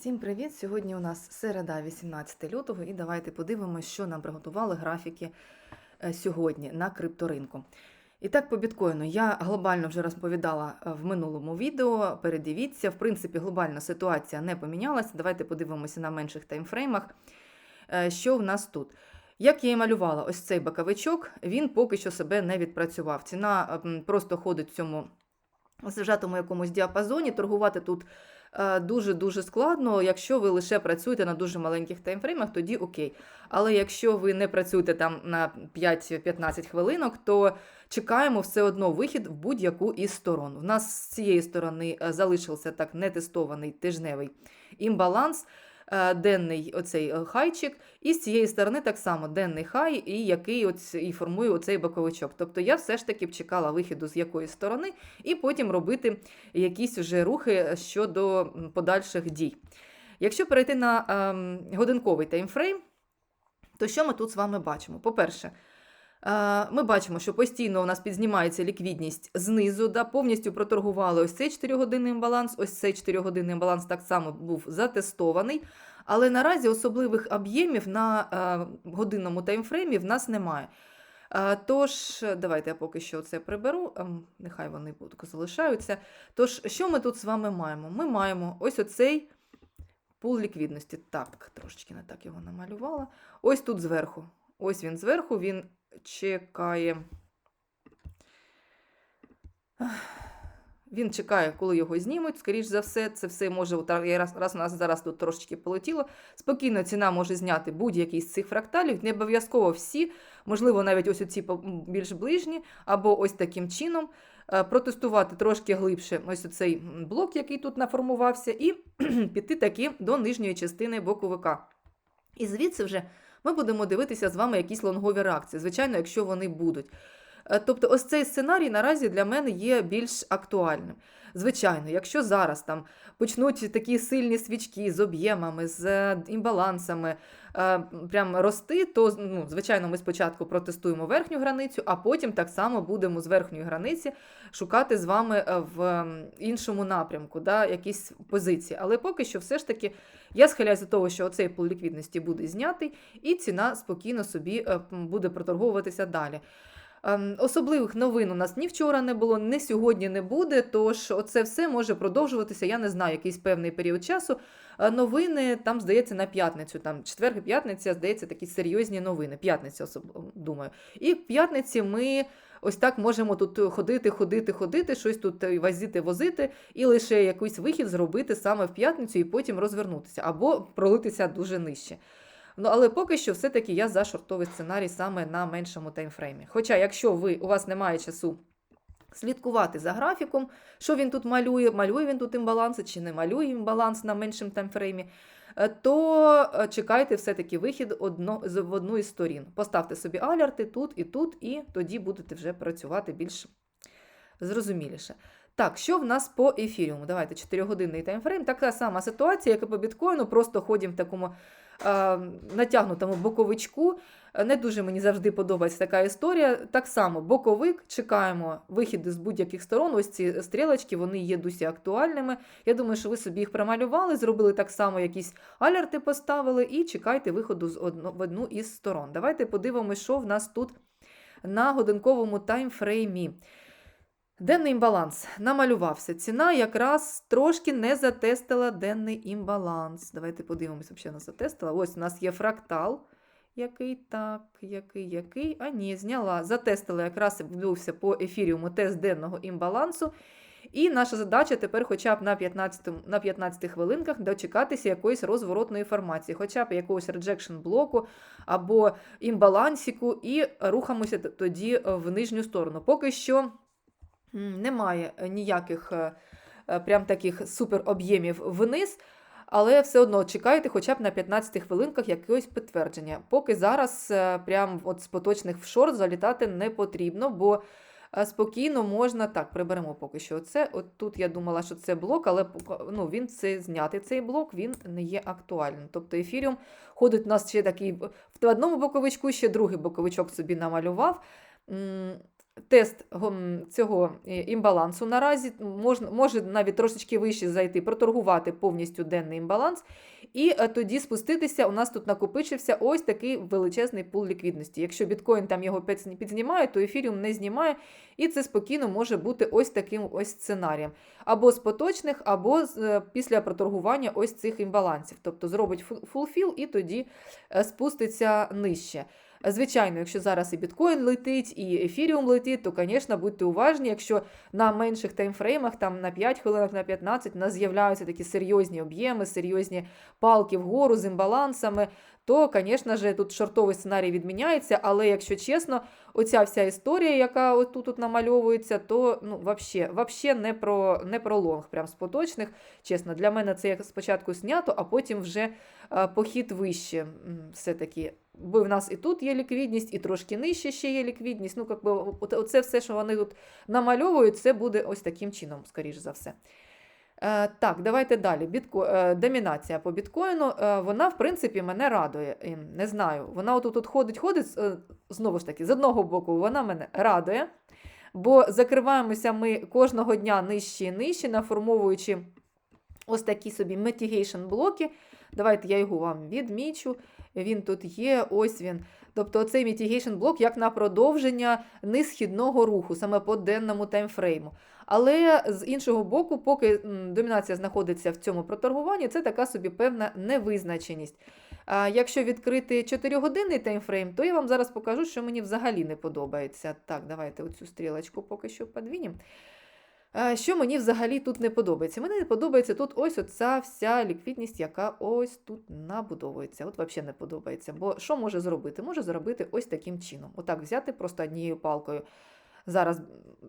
Всім привіт! Сьогодні у нас середа, 18 лютого, і давайте подивимося, що нам приготували графіки е, сьогодні на крипторинку. І так, по біткоїну я глобально вже розповідала е, в минулому відео. Передивіться, в принципі, глобальна ситуація не помінялася. Давайте подивимося на менших таймфреймах, е, що в нас тут. Як я і малювала, ось цей боковичок, він поки що себе не відпрацював. Ціна просто ходить в цьому зажатому якомусь діапазоні. Торгувати тут дуже-дуже складно. Якщо ви лише працюєте на дуже маленьких таймфреймах, тоді окей. Але якщо ви не працюєте там на 5-15 хвилинок, то чекаємо все одно вихід в будь-яку із сторон. У нас з цієї сторони е, залишився так нетестований тижневий імбаланс. Е, Денний оцей е, хайчик, і з цієї сторони так само денний хай, і який оць, і формує оцей боковичок. Тобто я все ж таки б чекала вихіду з якоїсь сторони, і потім робити якісь вже рухи щодо подальших дій. Якщо перейти на ем, годинковий таймфрейм, то що ми тут з вами бачимо? По-перше, ми бачимо, що постійно у нас підзнімається ліквідність знизу, да, повністю проторгували ось цей 4-годинний баланс, ось цей 4-годинний баланс так само був затестований. Але наразі особливих об'ємів на годинному таймфреймі в нас немає. Тож, давайте я поки що це приберу, ем, нехай вони залишаються. Тож, що ми тут з вами маємо? Ми маємо ось оцей пул ліквідності. Так, трошечки не так його намалювала. Ось тут зверху. Ось він зверху, він чекає. Він чекає, коли його знімуть. Скоріш за все, це все може я раз, раз у нас зараз тут трошечки полетіло. Спокійно ціна може зняти будь-який з цих фракталів. Не обов'язково всі, можливо, навіть ось оці більш ближні, або ось таким чином. е, Протестувати трошки глибше ось цей блок, який тут наформувався, і піти таки до нижньої частини боковика. І звідси вже ми будемо дивитися з вами якісь лонгові реакції, звичайно, якщо вони будуть. Е, Тобто, ось цей сценарій наразі для мене є більш актуальним. Звичайно, якщо зараз там почнуть такі сильні свічки з об'ємами, з е, імбалансами е, прям рости, то ну, звичайно ми спочатку протестуємо верхню границю, а потім так само будемо з верхньої границі шукати з вами в іншому напрямку, да, якісь позиції. Але поки що, все ж таки, я схиляюся до того, що оцей пул ліквідності буде знятий, і ціна спокійно собі буде проторговуватися далі. Ем, Особливих новин у нас ні вчора не було, ні сьогодні не буде. Тож оце все може продовжуватися. Я не знаю, якийсь певний період часу. Е, Новини там, здається, на п'ятницю. Там четвер і п'ятниця, здається, такі серйозні новини. П'ятниця, думаю. І в п'ятниці ми. Ось так можемо тут ходити, ходити, ходити, щось тут е, возити, возити, і лише якийсь вихід зробити саме в п'ятницю і потім розвернутися, або пролитися дуже нижче. Ну, але поки що, все-таки я за шортовий сценарій саме на меншому таймфреймі. Хоча, якщо ви, у вас немає часу слідкувати за графіком, що він тут малює, малює він тут імбаланси чи не малює імбаланс на меншому таймфреймі, е, то е, чекайте все-таки вихід одно, в одну із сторін. Поставте собі алерти тут і тут, і тоді будете вже працювати більш зрозуміліше. Так, що в нас по ефіріуму? Давайте 4-годинний таймфрейм. Така сама ситуація, як і по біткоїну, просто ходимо в такому натягнутому боковичку. Е, Не дуже мені завжди подобається така історія. Так само, боковик, чекаємо вихіди з будь-яких сторон. Ось ці стрілочки, вони є досі актуальними. Я думаю, що ви собі їх промалювали, зробили так само, якісь алерти поставили, і чекайте виходу з одно, в одну із сторон. Давайте подивимося, що в нас тут на годинковому таймфреймі. Денний імбаланс намалювався. Ціна якраз трошки не затестила денний імбаланс. Давайте подивимося, що вона затестила. Ось у нас є фрактал. Який так, який, який. А ні, зняла. Затестила якраз відбувся по ефіріуму тест денного імбалансу. І наша задача тепер хоча б на 15, на 15 хвилинках дочекатися якоїсь розворотної формації, хоча б якогось реджекшн блоку або імбалансіку, і рухаємося тоді в нижню сторону. Поки що Немає е, ніяких е, е, прям таких супер об'ємів вниз, але все одно чекайте хоча б на 15 хвилинках якогось підтвердження. Поки зараз прям от з поточних в шорт залітати не потрібно, бо спокійно можна. Так, приберемо поки що оце. От тут я думала, що це блок, але ну, він це зняти цей блок, він не є актуальним. Тобто ефіріум ходить у нас ще такий в одному боковичку, ще другий боковичок собі намалював. Тест цього е, імбалансу наразі можна, може навіть трошечки вище зайти, проторгувати повністю денний імбаланс. І е, тоді спуститися, у нас тут накопичився ось такий величезний пул ліквідності. Якщо біткоін там його підзнімає, то ефіріум не знімає, і це спокійно може бути ось таким ось сценарієм. Або з поточних, або е, після проторгування ось цих імбалансів. Тобто зробить фу- фулфіл і тоді спуститься нижче. Звичайно, якщо зараз і біткоін летить, і ефіріум летить, то, звісно, будьте уважні, якщо на менших таймфреймах, там на 5 хвилинах, на 15, у нас з'являються такі серйозні об'єми, серйозні палки вгору з імбалансами, то, звісно ж, тут шортовий сценарій відміняється. Але якщо чесно, оця вся історія, яка отут тут намальовується, то ну, вообще, вообще не, про, не про лонг, прям з поточних. Чесно, для мене це спочатку знято, а потім вже е, похід вище. Все-таки. Бо в нас і тут є ліквідність, і трошки нижче ще є ліквідність. Ну, якби, оце все, що вони тут намальовують, це буде ось таким чином, скоріш за все. Е, так, давайте далі. Бітко... Е, домінація по біткоїну. Е, вона, в принципі, мене радує. Не знаю. Вона отут от ходить, ходить, знову ж таки, з одного боку, вона мене радує, бо закриваємося ми кожного дня нижче і нижче, наформовуючи ось такі собі mitigation блоки. Давайте я його вам відмічу. Він тут є, ось він. Тобто цей mitigation блок як на продовження несхідного руху, саме по денному таймфрейму. Але з іншого боку, поки домінація знаходиться в цьому проторгуванні, це така собі певна невизначеність. А якщо відкрити 4-годинний таймфрейм, то я вам зараз покажу, що мені взагалі не подобається. Так, давайте оцю стрілочку поки що подвінемо. Що мені взагалі тут не подобається? Мені не подобається тут ось оця вся ліквідність, яка ось тут набудовується. От взагалі не подобається. Бо що може зробити? Може зробити ось таким чином. Отак взяти просто однією палкою. Зараз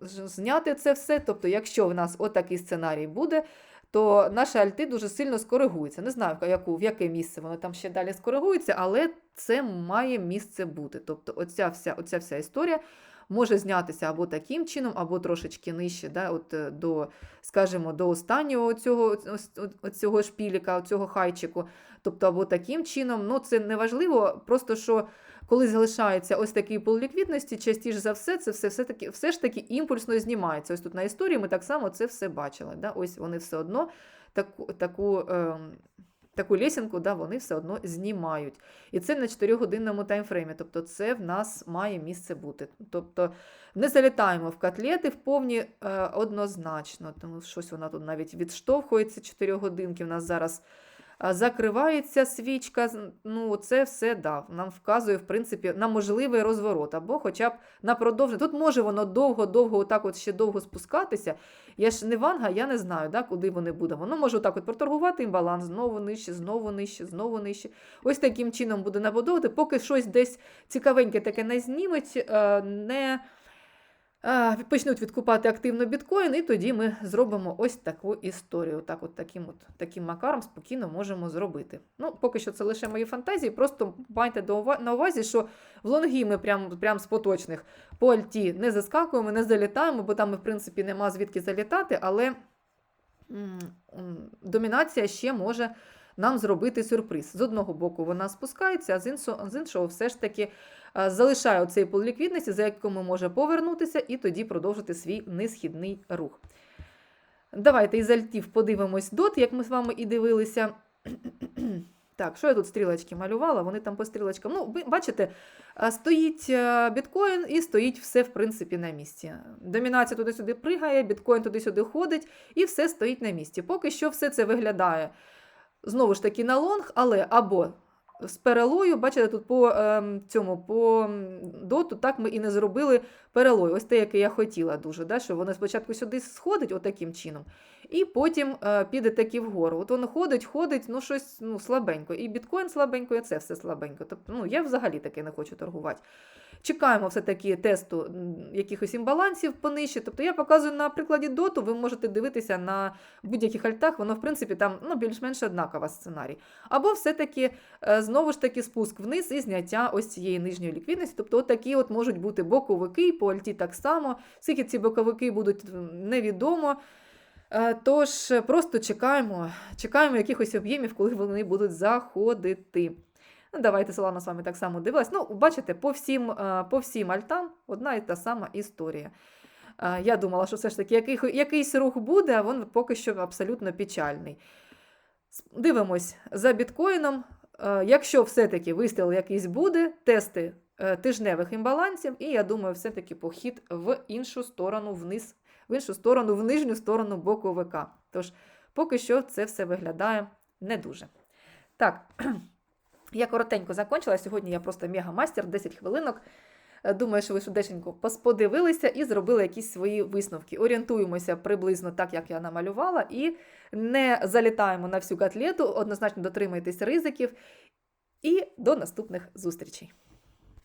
зняти це все. Тобто, якщо в нас отакий сценарій буде, то наші альти дуже сильно скоригуються. Не знаю, в яку, в яке місце воно там ще далі скоригується, але це має місце бути. Тобто, оця вся, оця вся історія може знятися або таким чином, або трошечки нижче, да, от, е, до, скажімо, до останнього цього, цього шпіліка, цього хайчику. Тобто, або таким чином, ну це не важливо, просто що коли залишається ось такий пол ліквідності, частіше за все, це все, все, таки, все ж таки імпульсно знімається. Ось тут на історії ми так само це все бачили. Да? Ось вони все одно таку, таку, ем, таку лесінку да, вони все одно знімають. І це на 4-годинному таймфреймі. Тобто це в нас має місце бути. Тобто не залітаємо в котлети в повні е, однозначно, тому щось вона тут навіть відштовхується 4 годинки. У нас зараз закривається свічка. Ну, це все да, нам вказує, в принципі, на можливий розворот, або хоча б на продовження. Тут може воно довго-довго, отак от ще довго спускатися. Я ж не ванга, я не знаю, да, куди вони будуть. Воно може отак от проторгувати імбаланс, знову нижче, знову нижче, знову нижче. Ось таким чином буде набудовувати, поки щось десь цікавеньке таке не зніметь, е, не почнуть відкупати активно біткоін, і тоді ми зробимо ось таку історію. Так, от таким, от, таким макаром спокійно можемо зробити. Ну, поки що це лише мої фантазії. Просто майте на увазі, що в лонгі ми прям, прям з поточних по альті не заскакуємо, не залітаємо, бо там, в принципі, нема звідки залітати, але домінація ще може нам зробити сюрприз. З одного боку вона спускається, а з іншого, з іншого все ж таки е, залишає цей пул ліквідності, за якому може повернутися і тоді продовжити свій несхідний рух. Давайте із альтів подивимось дот, як ми з вами і дивилися. Так, що я тут стрілочки малювала? Вони там по стрілочкам. Ну, бачите, стоїть е, біткоін і стоїть все, в принципі, на місці. Домінація туди-сюди пригає, біткоін туди-сюди ходить, і все стоїть на місці. Поки що все це виглядає знову ж таки на лонг, але або з перелою, бачите, тут по ем, цьому по доту так ми і не зробили перелой. Ось те, яке я хотіла дуже, да, що воно спочатку сюди сходить отаким чином, і потім е, піде таки вгору. От воно ходить, ходить, ну щось ну, слабенько. І біткоін слабенько, і це все слабенько. Тобто, ну, я взагалі таки не хочу торгувати. Чекаємо все-таки тесту якихось імбалансів понижче. Тобто я показую на прикладі доту, ви можете дивитися на будь-яких альтах, воно, в принципі, там ну, більш-менш однакова сценарій. Або все-таки е, знову ж таки спуск вниз і зняття ось цієї нижньої ліквідності. Тобто, такі от можуть бути боковики, по альті так само. Скільки ці боковики будуть невідомо. Е, Тож е, просто чекаємо, чекаємо якихось об'ємів, коли вони будуть заходити. Ну, давайте Солана з вами так само дивилась. Ну, бачите, по всім, е, по всім альтам одна і та сама історія. Я думала, що все ж таки який, якийсь рух буде, а він поки що абсолютно печальний. Дивимось за біткоїном. Якщо все-таки вистріл якийсь буде, тести тижневих імбалансів, і я думаю, все-таки похід в іншу сторону вниз, в іншу сторону, в нижню сторону боку ВК. Тож, поки що це все виглядає не дуже. Так, я коротенько закончила. Сьогодні я просто мега-мастер, 10 хвилинок. Е, Думаю, що ви швидесенько пос- подивилися і зробили якісь свої висновки. Орієнтуємося приблизно так, як я намалювала, і не залітаємо на всю котлету, однозначно дотримайтесь ризиків. І до наступних зустрічей!